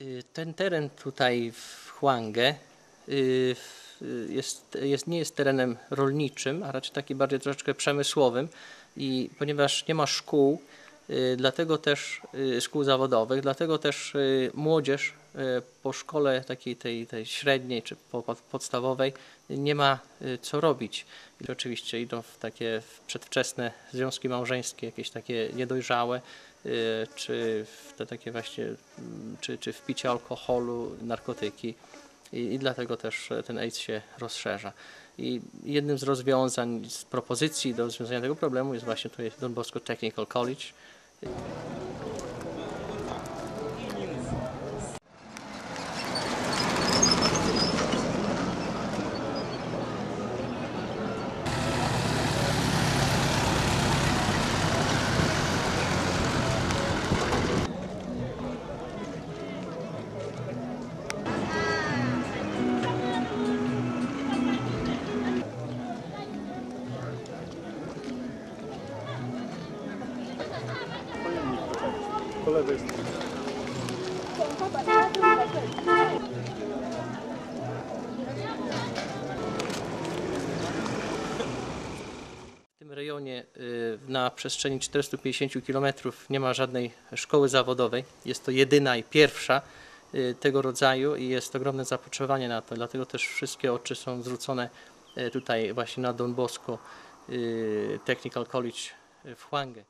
Y, Ten teren tutaj w Huangę y, w- jest, jest, nie jest terenem rolniczym, a raczej taki bardziej troszeczkę przemysłowym i ponieważ nie ma szkół, y, dlatego też y, szkół zawodowych, dlatego też y, młodzież y, po szkole takiej tej, tej średniej czy po, po- podstawowej nie ma y, co robić. I oczywiście idą w takie przedwczesne związki małżeńskie, jakieś takie niedojrzałe, y, czy w te takie właśnie, mm, czy, czy w picie alkoholu, narkotyki. I, I dlatego też e, ten AIDS się rozszerza. I jednym z rozwiązań, z propozycji do rozwiązania tego problemu jest właśnie tutaj Don Bosco Technical College. W tym rejonie y, na przestrzeni 450 km nie ma żadnej szkoły zawodowej. Jest to jedyna i pierwsza y, tego rodzaju i jest ogromne zapotrzebowanie na to. Dlatego też wszystkie oczy są zwrócone y, tutaj właśnie na Don Bosco Technical College w Huangę.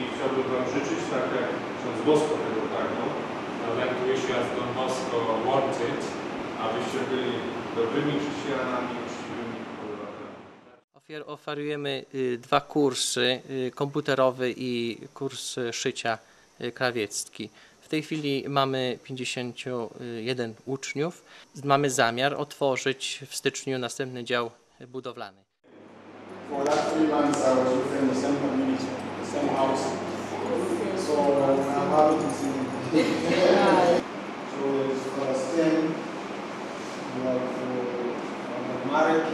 I chciałbym Wam życzyć, tak jak ksiądz Bosko tego pragnął, wish you as Don Bosco wanted, abyście byli dobrymi chrześcijanami, uczciwymi obywatelami. Oferujemy y, dwa kursy, y, komputerowy i kurs y, szycia krawiecki. W tej chwili mamy 51 uczniów. Mamy zamiar otworzyć w styczniu następny dział budowlany. For that three months, I was within the same community, the same house. So I'm happy to see him. so there's Palestine, we have uh, Marek,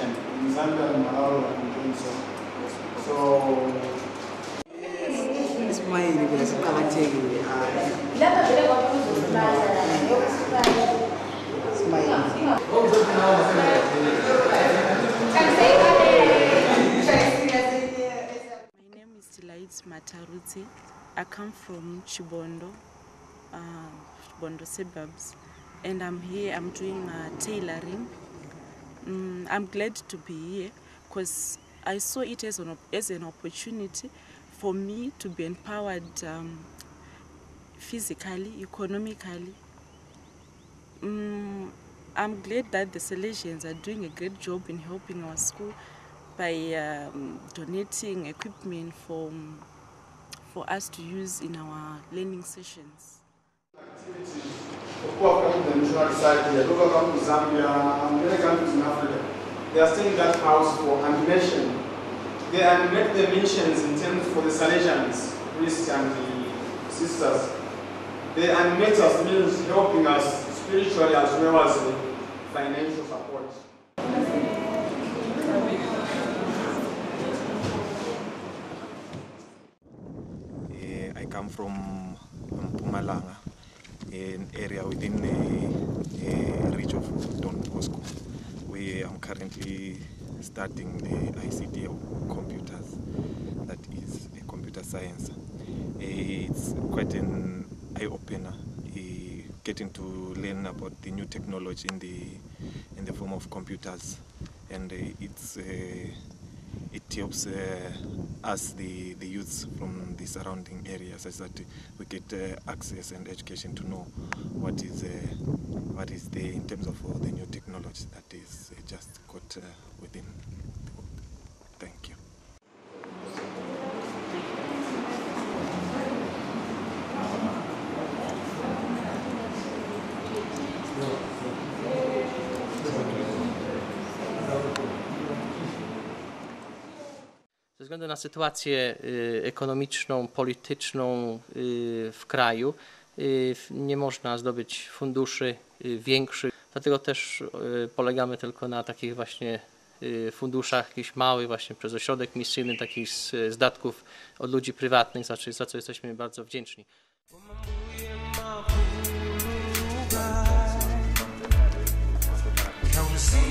and in Zambia and Malawi, I'm doing so. So isimayini siqakathekile hayi I come from Chibondo, uh, Chibondo suburbs, and I'm here. I'm doing tailoring. Mm, I'm glad to be here because I saw it as an, as an opportunity for me to be empowered um, physically, economically. Mm, I'm glad that the Salesians are doing a great job in helping our school by um, donating equipment for, for us to use in our learning sessions. of come to the to Zambia, and many countries in Africa. They are staying in that house for animation. They animate the missions in terms for the Salesians, priests and the sisters. They animate us means helping us spiritually as well as financial support. Eh, I come from Mpumalanga, an area within the reach of Don Bosco, where I'm currently studying the ICT of computers, that is computer science. It's quite an eye-opener eh, getting to learn about the new technology in the in the form of computers, and uh, it's uh, it helps uh, us the the youths from the surrounding areas such that we get uh, access and education to know what is uh, what is there in terms of the new technology that is just uh, within. Thank you. Względu na sytuację y, ekonomiczną, polityczną y, w kraju y, nie można zdobyć funduszy większych, dlatego też polegamy tylko na takich właśnie funduszach jakichś małych, właśnie przez ośrodek misyjny, takich z, z datków od ludzi prywatnych, za, co- jesteśmy bardzo wdzięczni. Causina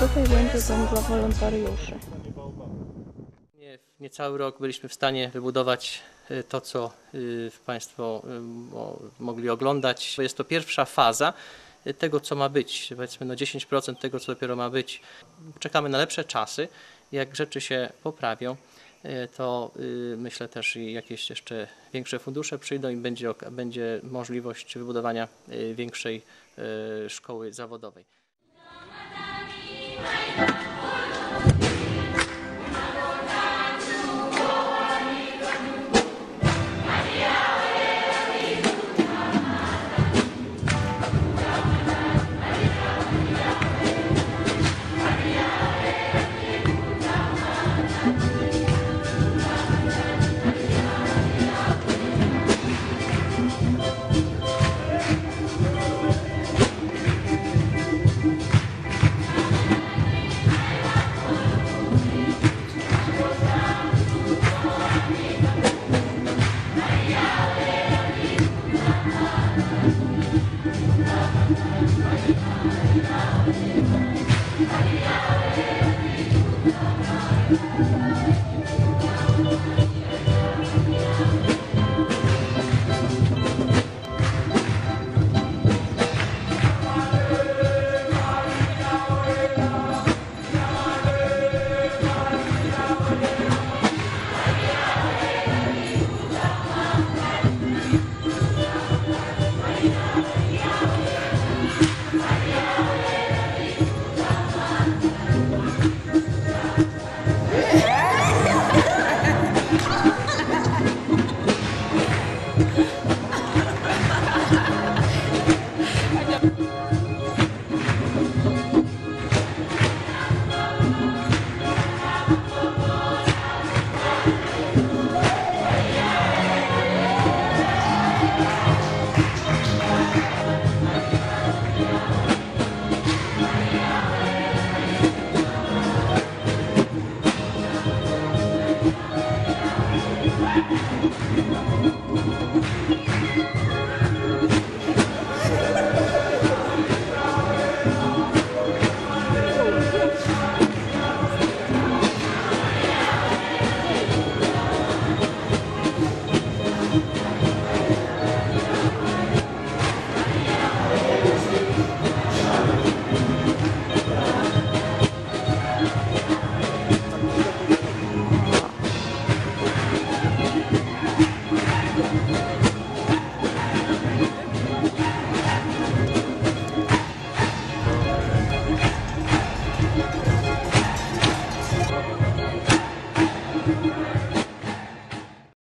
Tutaj będzie dom dla wolontariuszy. Nie, niecały rok byliśmy w stanie wybudować y, to, co y, Państwo y, mo- mogli oglądać. Jest to pierwsza faza tego, co ma być. Powiedzmy no 10% tego, co dopiero ma być. Czekamy na lepsze czasy. Jak rzeczy się poprawią, y, to y, myślę też i jakieś jeszcze większe fundusze przyjdą i będzie, będzie możliwość wybudowania y, większej y, szkoły zawodowej.